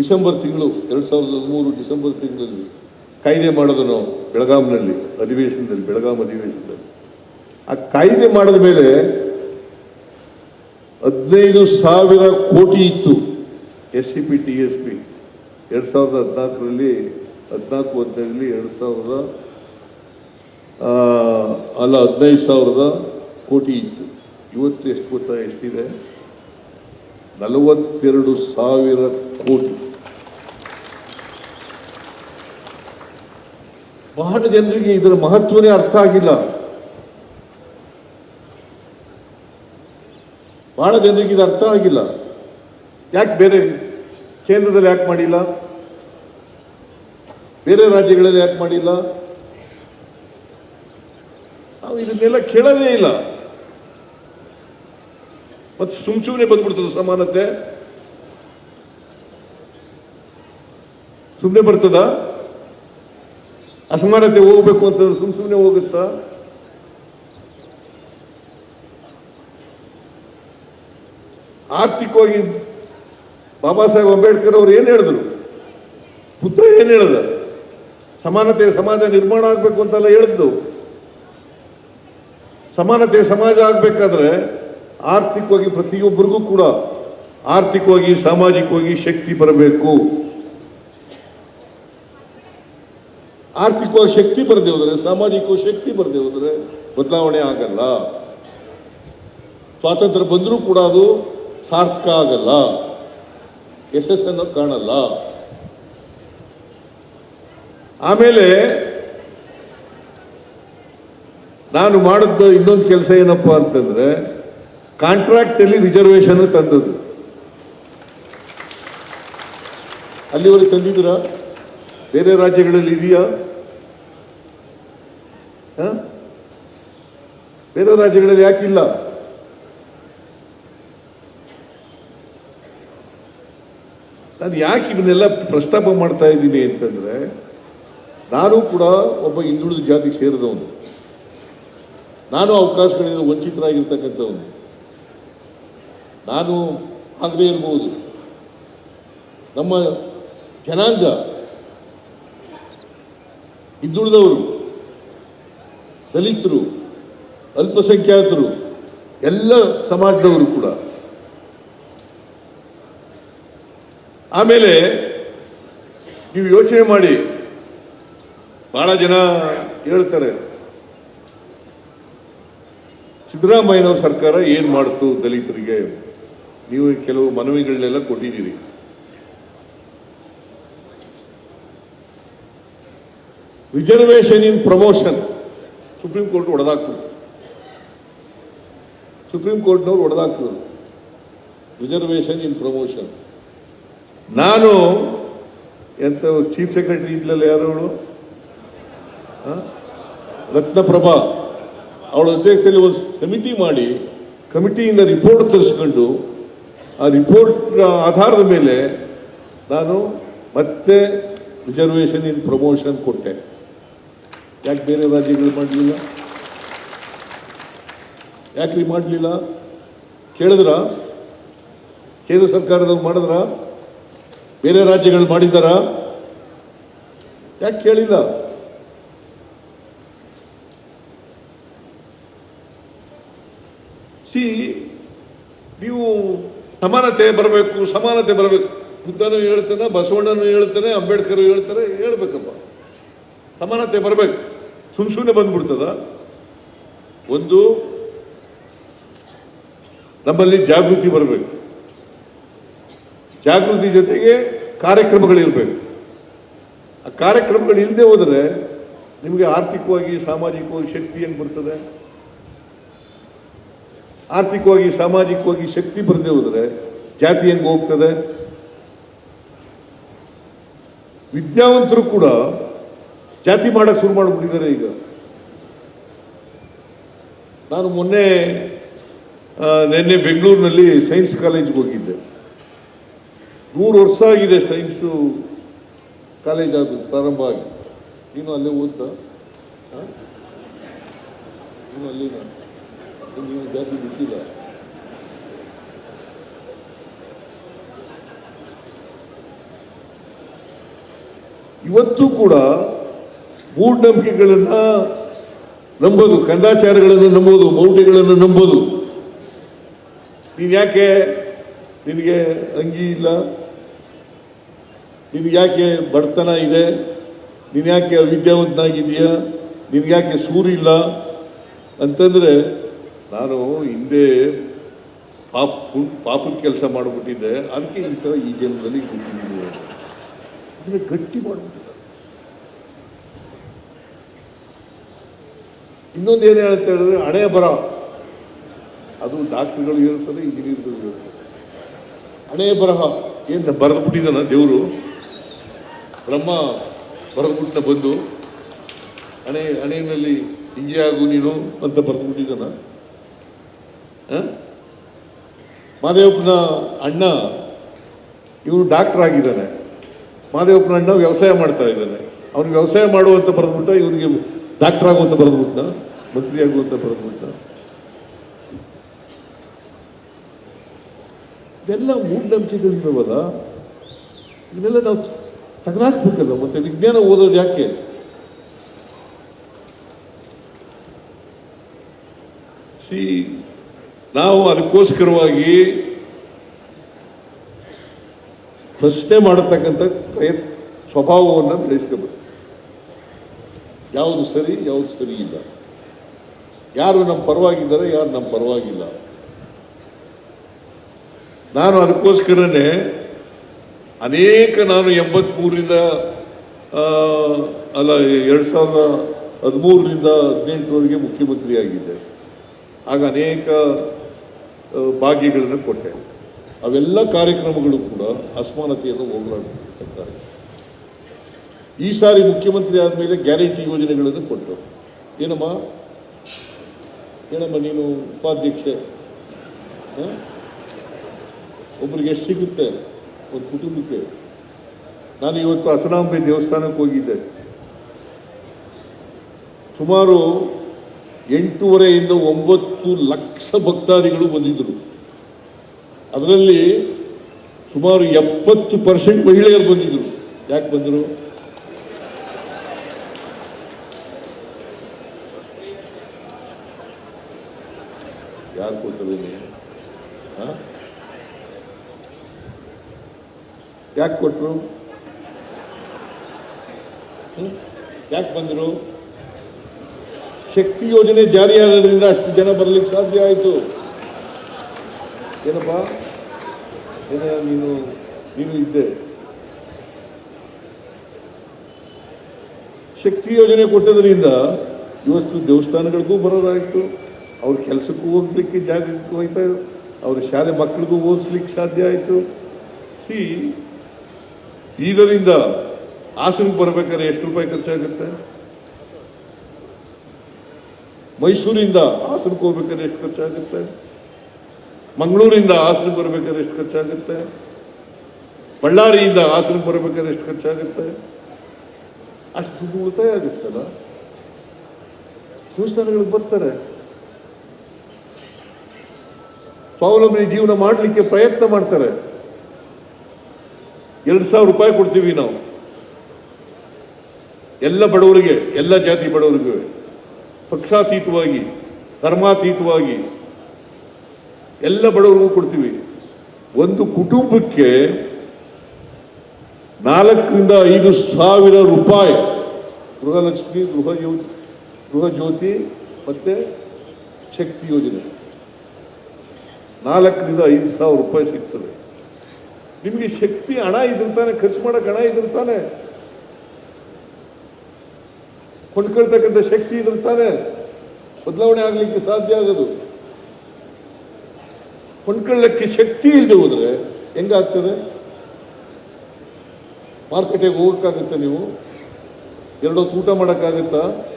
December ತಿಂಗಳು, ಎರಡು ಸಾವಿರದ ಹದಿಮೂರು ಡಿಸೆಂಬರ್ ತಿಂಗಳಲ್ಲಿ ಕಾಯ್ದೆ ಮಾಡೋದು ನಾವು ಬೆಳಗಾಂನಲ್ಲಿ, ಅಧಿವೇಶನದಲ್ಲಿ, ಬೆಳಗಾಂ ಅಧಿವೇಶನದಲ್ಲಿ. ಆ ಕಾಯ್ದೆ ಮಾಡಿದ ಮೇಲೆ ಹದಿನೈದು ಸಾವಿರ ಕೋಟಿ ಇತ್ತು S C P, T S P. ಎರಡು ಸಾವಿರದ ಹದಿನಾಲ್ಕರಲ್ಲಿ, ಹದಿನಾಲ್ಕು ಹದಿನೈದರಲ್ಲಿ ಎರಡು ಸಾವಿರದ ಅಲ್ಲ, ಹದಿನೈದು ಸಾವಿರದ ಕೋಟಿ ಇತ್ತು. ಇವತ್ತು ಎಷ್ಟು ಗೊತ್ತಾ, ಎಷ್ಟಿದೆ? ನಲವತ್ತೆರಡು ಸಾವಿರ ಕೋಟಿ. ಬಹಳ ಜನರಿಗೆ ಇದರ ಮಹತ್ವನೇ ಅರ್ಥ ಆಗಿಲ್ಲ. ಬಹಳ ಜನರಿಗೆ ಇದು ಅರ್ಥ ಆಗಿಲ್ಲ. ಯಾಕೆ ಬೇರೆ ಕೇಂದ್ರದಲ್ಲಿ ಯಾಕೆ ಮಾಡಿಲ್ಲ? ಬೇರೆ ರಾಜ್ಯಗಳಲ್ಲಿ ಯಾಕೆ ಮಾಡಿಲ್ಲ? ನಾವು ಇದನ್ನೆಲ್ಲ ಕೇಳೋದೇ ಇಲ್ಲ. ಮತ್ತೆ ಸುಮ್ ಸುಮ್ಮನೆ ಬಂದ್ಬಿಡ್ತದೆ ಸಮಾನತೆ. ಸುಮ್ಮನೆ ಬರ್ತದ? ಅಸಮಾನತೆ ಹೋಗ್ಬೇಕು ಅಂತ ಸುಮ್ ಸುಮ್ಮನೆ ಹೋಗುತ್ತಾ? ಆರ್ಥಿಕವಾಗಿ ಬಾಬಾ ಸಾಹೇಬ್ ಅಂಬೇಡ್ಕರ್ ಅವ್ರು ಏನು ಹೇಳಿದ್ರು? ಪುತ್ರ ಏನು ಹೇಳ್ದ? ಸಮಾನತೆಯ ಸಮಾಜ ನಿರ್ಮಾಣ ಆಗಬೇಕು ಅಂತೆಲ್ಲ ಹೇಳಿದ್ದು. ಸಮಾನತೆಯ ಸಮಾಜ ಆಗಬೇಕಾದ್ರೆ ಆರ್ಥಿಕವಾಗಿ ಪ್ರತಿಯೊಬ್ಬರಿಗೂ ಕೂಡ ಆರ್ಥಿಕವಾಗಿ, ಸಾಮಾಜಿಕವಾಗಿ ಶಕ್ತಿ ಬರಬೇಕು. ಆರ್ಥಿಕವಾಗಿ ಶಕ್ತಿ ಬರದೇ ಹೋದರೆ, ಸಾಮಾಜಿಕವಾಗಿ ಶಕ್ತಿ ಬರದೇ ಹೋದರೆ ಬದಲಾವಣೆ ಆಗಲ್ಲ. ಸ್ವಾತಂತ್ರ್ಯ ಬಂದರೂ ಕೂಡ ಅದು ಸಾರ್ಥಕ ಆಗಲ್ಲ. ಯಶಸ್ಸನ್ನು ಕಾಣಲ್ಲ. ಆಮೇಲೆ ನಾನು ಮಾಡಿದ್ದು ಇನ್ನೊಂದು ಕೆಲಸ ಏನಪ್ಪ ಅಂತಂದ್ರೆ ಕಾಂಟ್ರಾಕ್ಟಲ್ಲಿ ರಿಸರ್ವೇಶನ್ ತಂದದ್ದು. ಅಲ್ಲಿವರೆಗೆ ತಂದಿದ್ರ ಬೇರೆ ರಾಜ್ಯಗಳಲ್ಲಿ ಇದೆಯಾ? ಬೇರೆ ರಾಜ್ಯಗಳಲ್ಲಿ ಇಲ್ಲ? ನಾನು ಯಾಕೆ ಇವನ್ನೆಲ್ಲ ಪ್ರಸ್ತಾಪ ಮಾಡ್ತಾ ಇದ್ದೀನಿ ಅಂತಂದ್ರೆ, ನಾನು ಕೂಡ ಒಬ್ಬ ಹಿಂದುಳಿದ ಜಾತಿಗೆ ಸೇರಿದವನು. ನಾನು ಅವಕಾಶಗಳಿಂದ ವಂಚಿತರಾಗಿರ್ತಕ್ಕಂಥವನು. ನಾನು ಆಗದೇ ಇರ್ಬೋದು. ನಮ್ಮ ಜನಾಂಗ ಹಿಂದುಳಿದವರು ದಲಿತರು, ಅಲ್ಪಸಂಖ್ಯಾತರು, ಎಲ್ಲ ಸಮಾಜದವರು ಕೂಡ. ಆಮೇಲೆ ನೀವು ಯೋಚನೆ ಮಾಡಿ, ಬಹಳ ಜನ ಹೇಳ್ತಾರೆ, ಸಿದ್ದರಾಮಯ್ಯನವ್ರ ಸರ್ಕಾರ ಏನು ಮಾಡ್ತು ದಲಿತರಿಗೆ? ನೀವು ಕೆಲವು ಮನವಿಗಳನ್ನೆಲ್ಲ ಕೊಟ್ಟಿದ್ದೀರಿ. Reservation in promotion. Supreme court ಒಡೆದಾಕ್ತದೆ. Supreme ಕೋರ್ಟ್ನವ್ರು ಒಡೆದಾಕ್ತದ್ರು ರಿಸರ್ವೇಷನ್ ಇನ್ ಪ್ರಮೋಷನ್ ನಾನು ಎಂತ ಚೀಫ್ ಸೆಕ್ರೆಟರಿ ಇದ್ಲಲ್ಲ ಯಾರು ಅವಳು? ರತ್ನಪ್ರಭಾ. ಅವಳ ಅಧ್ಯಕ್ಷತೆಯಲ್ಲಿ ಒಂದು ಸಮಿತಿ ಮಾಡಿ ಕಮಿಟಿಯಿಂದ ರಿಪೋರ್ಟ್ ತರಿಸ್ಕೊಂಡು, ಆ ರಿಪೋರ್ಟ್ ಆಧಾರದ ಮೇಲೆ ನಾನು ಮತ್ತೆ ರಿಸರ್ವೇಷನ್ ಇನ್ ಪ್ರಮೋಷನ್ ಕೊಟ್ಟೆ. ಯಾಕೆ ಬೇರೆ ರಾಜ್ಯಗಳು ಮಾಡಲಿಲ್ಲ? ಯಾಕ್ರಿ ಮಾಡಲಿಲ್ಲ? ಕೇಳಿದ್ರ? ಕೇಂದ್ರ ಸರ್ಕಾರದವ್ರು ಮಾಡಿದ್ರ? ಬೇರೆ ರಾಜ್ಯಗಳು ಮಾಡಿದ್ದಾರ? ಯಾಕೆ ಕೇಳಿಲ್ಲ? ಸಿ, ನೀವು ಸಮಾನತೆ ಬರಬೇಕು ಸಮಾನತೆ ಬರಬೇಕು. ಬುದ್ಧನು ಹೇಳ್ತಾನೆ, ಬಸವಣ್ಣನು ಹೇಳ್ತಾನೆ, ಅಂಬೇಡ್ಕರ್ ಹೇಳ್ತಾರೆ, ಹೇಳ್ಬೇಕಪ್ಪ. ಸಮಾನತೆ ಬರಬೇಕು. ಸುಮ್ ಸುಮ್ಮನೆ ಬಂದ್ಬಿಡ್ತದ? ಒಂದು ನಮ್ಮಲ್ಲಿ ಜಾಗೃತಿ ಬರಬೇಕು. ಜಾಗೃತಿ ಜೊತೆಗೆ ಕಾರ್ಯಕ್ರಮಗಳಿರಬೇಕು ಆ ಕಾರ್ಯಕ್ರಮಗಳು ಇಲ್ಲದೆ ಹೋದರೆ ನಿಮಗೆ ಆರ್ಥಿಕವಾಗಿ, ಸಾಮಾಜಿಕವಾಗಿ ಶಕ್ತಿ ಹೆಂಗೆ ಬರ್ತದೆ? ಆರ್ಥಿಕವಾಗಿ, ಸಾಮಾಜಿಕವಾಗಿ ಶಕ್ತಿ ಬರದೇ ಹೋದರೆ ಜಾತಿ ಹೆಂಗೆ ಹೋಗ್ತದೆ? ವಿದ್ಯಾವಂತರು ಕೂಡ ಜಾತಿ ಮಾಡಕ್ಕೆ ಶುರು ಮಾಡಿಬಿಟ್ಟಿದ್ದಾರೆ ಈಗ. ನಾನು ಮೊನ್ನೆ ನಿನ್ನೆ ಬೆಂಗಳೂರಿನಲ್ಲಿ ಸೈನ್ಸ್ ಕಾಲೇಜ್ಗೆ ಹೋಗಿದ್ದೆ. ನೂರು ವರ್ಷ ಆಗಿದೆ ಸೈನ್ಸು ಕಾಲೇಜ್ ಅದು ಪ್ರಾರಂಭ ಆಗಿ. ನೀನು ಅಲ್ಲೇ ಓದ್ತಾ? ನೀನು ಅಲ್ಲಿ ನೀನು ಜಾತಿ ಬಿಟ್ಟಿಲ್ಲ. ಇವತ್ತು ಕೂಡ ಮೂಢನಂಬಿಕೆಗಳನ್ನ ನಂಬೋದು, ಕಂದಾಚಾರಗಳನ್ನು ನಂಬೋದು, ಮೌಢ್ಯಗಳನ್ನು ನಂಬೋದು. ನೀನು ಯಾಕೆ ನಿನಗೆ ಅಂಗಿ ಇಲ್ಲ? ನಿನಗೆ ಯಾಕೆ ಬಡತನ ಇದೆ? ನೀನು ಯಾಕೆ ಅವಿದ್ಯಾವಂತನಾಗಿದೆಯಾ ನಿನಗೆ ಯಾಕೆ ಸೂರಿಲ್ಲ ಅಂತಂದರೆ ನಾನು ಹಿಂದೆ ಪಾಪ ಪಾಪದ ಕೆಲಸ ಮಾಡಿಬಿಟ್ಟಿದ್ದೆ. ಅದಕ್ಕೆ ಇಂಥ ಈ ಜನ್ಮದಲ್ಲಿ ಹುಟ್ಟಿದ್ದೀನಿ ಅಂದರೆ ಗಟ್ಟಿ ಮಾಡಿಬಿಟ್ಟಿದ್ದೆ ಇನ್ನೊಂದು ಏನು ಹೇಳುತ್ತೆ ಹೇಳಿದ್ರೆ ಹಣೆ ಬರ. ಅದು ಡಾಕ್ಟ್ರುಗಳು ಇರುತ್ತದೆ ಇಂಜಿನಿಯರ್ಗಳು ಇರುತ್ತದೆ ಹಣೆ ಬರಹ, ಏನು ಬರೆದು ಬಿಟ್ಟಿದ್ದಾನ ದೇವರು? ಬ್ರಹ್ಮ ಬರೆದ್ಬಿಟ್ಟನ ಬಂದು, ಹಣೆ, ಹಣೆಯಲ್ಲಿ ಹಿಂಜೆ ಆಗು ನೀನು ಅಂತ ಬರೆದು ಬಿಟ್ಟಿದ್ದಾನ ಮಾದೇವಪ್ಪನ ಅಣ್ಣ ಇವನು ಡಾಕ್ಟರ್ ಆಗಿದ್ದಾನೆ. ಮಾದೇವಪ್ಪನ ಅಣ್ಣ ವ್ಯವಸಾಯ ಮಾಡ್ತಾ ಇದ್ದಾನೆ. ಅವ್ನಿಗೆ ವ್ಯವಸಾಯ ಮಾಡುವಂತ ಬರೆದ್ಬಿಟ್ಟ ಇವನಿಗೆ ಡಾಕ್ಟರ್ ಆಗುವಂತ ಬರೆದ್ಬಿಟ್ಟ ಮಂತ್ರಿ ಆಗುವಂತ ಬರೆದ್ಬಿಟ್ಟ ಇದೆಲ್ಲ ಮೂಢನಂಬಿಕೆಗಳಿದಾವಲ್ಲ ಇದೆಲ್ಲ ನಾವು ತೆಗೆದಾಕ್ಬೇಕಲ್ಲ? ಮತ್ತೆ ವಿಜ್ಞಾನ ಓದೋದು ಯಾಕೆ? ಸಿ, ನಾವು ಅದಕ್ಕೋಸ್ಕರವಾಗಿ ಪ್ರಶ್ನೆ ಮಾಡತಕ್ಕಂಥ ಪ್ರಯತ್ನ, ಸ್ವಭಾವವನ್ನು ಬೆಳೆಸ್ಕೋಬೇಕು. ಯಾವುದು ಸರಿ ಯಾವುದು ಸರಿ ಇಲ್ಲ. ಯಾರು ನಮ್ಮ ಪರವಾಗಿದ್ದಾರೆ ಯಾರು ನಮ್ಮ ಪರವಾಗಿಲ್ಲ. ನಾನು ಅದಕ್ಕೋಸ್ಕರನೇ ಅನೇಕ ನಾನು ಎಂಬತ್ಮೂರರಿಂದ ಆ, ಅಲ್ಲ ಎರಡು ಸಾವಿರದ ಹದಿಮೂರರಿಂದ ಹದಿನೆಂಟರವರೆಗೆ ಮುಖ್ಯಮಂತ್ರಿ ಆಗಿದ್ದೆ ಆಗ ಅನೇಕ ಭಾಗ್ಯಗಳನ್ನು ಕೊಟ್ಟೆ. ಅವೆಲ್ಲ ಕಾರ್ಯಕ್ರಮಗಳು ಕೂಡ ಅಸಮಾನತೆಯನ್ನು ಹೋಗಲಾಡಿಸತಕ್ಕಂಥ ಈ ಸಾರಿ ಮುಖ್ಯಮಂತ್ರಿ ಆದಮೇಲೆ ಗ್ಯಾರಂಟಿ ಯೋಜನೆಗಳನ್ನು ಕೊಟ್ಟರು. ಏನಮ್ಮ? ಏನಮ್ಮ ನೀನು ಉಪಾಧ್ಯಕ್ಷೆ? ಒಬ್ಬರಿಗೆ ಎಷ್ಟು ಸಿಗುತ್ತೆ ಒಂದು ಕುಟುಂಬಕ್ಕೆ. ನಾನು ಇವತ್ತು ಹಸನಾಂಬೆ ದೇವಸ್ಥಾನಕ್ಕೆ ಹೋಗಿದ್ದೆ. ಸುಮಾರು ಎಂಟೂವರೆಯಿಂದ ಒಂಬತ್ತು ಲಕ್ಷ ಭಕ್ತಾದಿಗಳು ಬಂದಿದ್ದರು ಅದರಲ್ಲಿ ಸುಮಾರು ಎಪ್ಪತ್ತು ಪರ್ಸೆಂಟ್ ಮಹಿಳೆಯರು ಬಂದಿದ್ದರು ಯಾಕೆ ಬಂದರು? ಕೊಟ್ಟರೇನೆ ಯಾಕೆ ಕೊಟ್ಟರು ಯಾಕೆ ಬಂದರು? ಶಕ್ತಿ ಯೋಜನೆ ಜಾರಿಯಾದ್ರಿಂದ ಅಷ್ಟು ಜನ ಬರಲಿಕ್ಕೆ ಸಾಧ್ಯ ಆಯಿತು. ಏನಪ್ಪ? ಏನ, ನೀನು ನೀನು ಇದ್ದೆ. ಶಕ್ತಿ ಯೋಜನೆ ಕೊಟ್ಟದ್ರಿಂದ ಇವತ್ತು ದೇವಸ್ಥಾನಗಳಿಗೂ ಬರೋದಾಯಿತು. ಅವ್ರ ಕೆಲಸಕ್ಕೂ ಹೋಗ್ಲಿಕ್ಕೆ ಜಾಗಕ್ಕೆ ಹೋಯ್ತಾ ಅವ್ರ ಶಾಲೆ ಮಕ್ಕಳಿಗೂ ಓದಿಸ್ಲಿಕ್ಕೆ ಸಾಧ್ಯ ಆಯಿತು. ಸಿ ಬೀದರಿಂದ ಹಾಸನಕ್ಕೆ ಬರಬೇಕಾದ್ರೆ ಎಷ್ಟು ರೂಪಾಯಿ ಖರ್ಚಾಗುತ್ತೆ? ಮೈಸೂರಿಂದ ಹಾಸನಕ್ಕೆ ಹೋಗ್ಬೇಕಾದ್ರೆ ಎಷ್ಟು ಖರ್ಚಾಗುತ್ತೆ? ಮಂಗಳೂರಿಂದ ಹಾಸನಕ್ಕೆ ಬರಬೇಕಾದ್ರೆ ಎಷ್ಟು ಖರ್ಚಾಗುತ್ತೆ? ಬಳ್ಳಾರಿಯಿಂದ ಹಾಸನಕ್ಕೆ ಬರಬೇಕಾದ್ರೆ ಎಷ್ಟು ಖರ್ಚಾಗುತ್ತೆ? ಅಷ್ಟು ದುಡ್ಡು ಉಳಿತಾಯ ಆಗುತ್ತಲ್ಲ? ದೇವಸ್ಥಾನಗಳಿಗೆ ಬರ್ತಾರೆ. ಸ್ವಾವಲಂಬನೆ ಜೀವನ ಮಾಡಲಿಕ್ಕೆ ಪ್ರಯತ್ನ ಮಾಡ್ತಾರೆ. ಎರಡು ಸಾವಿರ ರೂಪಾಯಿ ಕೊಡ್ತೀವಿ ನಾವು. ಎಲ್ಲ ಬಡವರಿಗೆ, ಎಲ್ಲ ಜಾತಿ ಬಡವರಿಗೆ, ಪಕ್ಷಾತೀತವಾಗಿ, ಧರ್ಮಾತೀತವಾಗಿ ಎಲ್ಲ ಬಡವರಿಗೂ ಕೊಡ್ತೀವಿ. ಒಂದು ಕುಟುಂಬಕ್ಕೆ ನಾಲ್ಕರಿಂದ ಐದು ಸಾವಿರ ರೂಪಾಯಿ, ಗೃಹಲಕ್ಷ್ಮಿ, ಗೃಹ ಯೋಜನೆ ಗೃಹ ಜ್ಯೋತಿ ಮತ್ತೆ ಶಕ್ತಿ ಯೋಜನೆ. ನಾಲ್ಕರಿಂದ ಐದು ಸಾವಿರ ರೂಪಾಯಿ ಸಿಗ್ತದೆ. ನಿಮಗೆ ಶಕ್ತಿ ಹಣ ತಾನೆ, ಖರ್ಚು ಮಾಡೋಕೆ ಹಣ ತಾನೆ. ಕೊಂಡ್ಕೊಳ್ತಕ್ಕಂಥ ಶಕ್ತಿ ಇದಿರ್ತಾನೆ ಬದಲಾವಣೆ ಆಗಲಿಕ್ಕೆ ಸಾಧ್ಯ ಆಗೋದು. ಕೊಂಡ್ಕೊಳ್ಳಕ್ಕೆ ಶಕ್ತಿ ಇಲ್ಲದೆ ಹೋದರೆ ಹೆಂಗಾಗ್ತದೆ? ಮಾರ್ಕೆಟಿಗೆ ಹೋಗೋಕ್ಕಾಗುತ್ತೆ ನೀವು? ಎರಡೊತ್ತು ಊಟ ಮಾಡೋಕ್ಕಾಗತ್ತಾ?